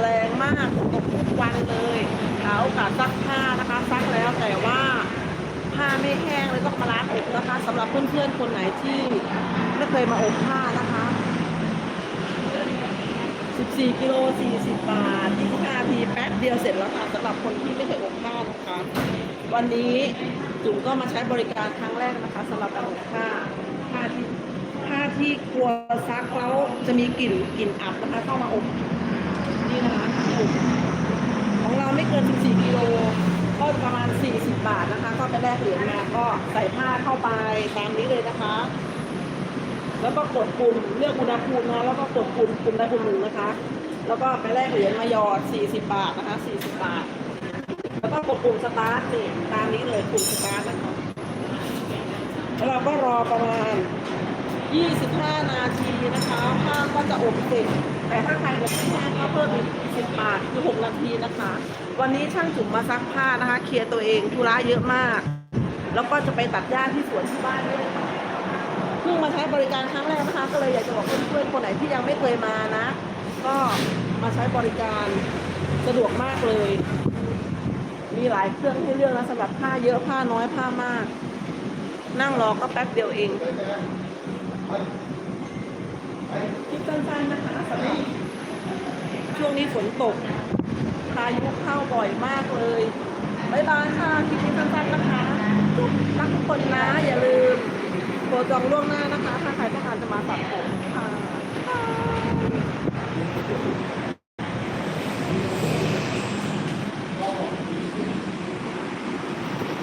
แรงมากตกทุกวันเลยหาโอกาสซักผ้านะคะซักแล้วแต่ว่าผ้าไม่แห้งเลยต้องมาล้างอบนะคะสำหรับเพื่อนๆคนไหนที่ไม่เคยมาอบผ้านะคะ 14กิโล40 บาท25นาทีแป๊บเดียวเสร็จแล้วค่ะสำหรับคนที่ไม่เคยอบผ้านะคะ วันนี้จุ๋มก็มาใช้บริการครั้งแรกนะคะสำหรับการอบผ้าผ้าที่ผ้าที่กลัวซักแล้วจะมีกลิ่นกลิ่นอับนะคะเข้ามาอบ นะคะของเราไม่เกิน 14กิโลก็ประมาณ 40 บาทนะคะ ก็ไปแลกเหรียญมาก็ใส่ผ้าเข้าไปตามนี้เลยนะคะ แล้วก็กดปุ่มเลือกอุณหภูมินะแล้วก็กดปุ่มปุ่มใดปุ่มหนึ่งนะคะ แล้วก็ไปแลกเหรียญมาหยอด 40 บาทนะคะ 40 บาท แล้วก็กดปุ่มสตาร์ทนี่ตามนี้เลยปุ่มสตาร์ทนะคะแล้วเราก็รอประมาณ 25 นาทีนะคะผ้าก็จะอบเสร็จ แต่ถ้าใครเหลือที่แห้งก็เพิ่มอีก10 บาทคือ 6 นาทีนะคะ วันนี้ช่างจุ๋มมาซักผ้านะคะ เคลียร์ตัวเองธุระเยอะมาก แล้วก็จะไปตัดหญ้าที่สวนที่บ้านด้วยเพิ่งมาใช้บริการครั้งแรกนะคะ ก็เลยอยากจะบอกเพื่อนๆคนไหนที่ยังไม่เคยมานะ ก็มาใช้บริการสะดวกมากเลย มีหลายเครื่องให้เลือกนะสำหรับผ้าเยอะผ้าน้อยผ้ามาก นั่งรอก็แป๊บเดียวเอง คลิปสั้นๆนะคะสำหรับช่วงนี้ฝนตกพายุเข้าบ่อยมากเลยบายบายค่ะคลิปนี้สั้นๆนะคะจุ๊บรักทุกคนนะ อย่าลืมโทรจองล่วงหน้านะคะ ถ้าใครต้องการจะมาตัดผมค่ะ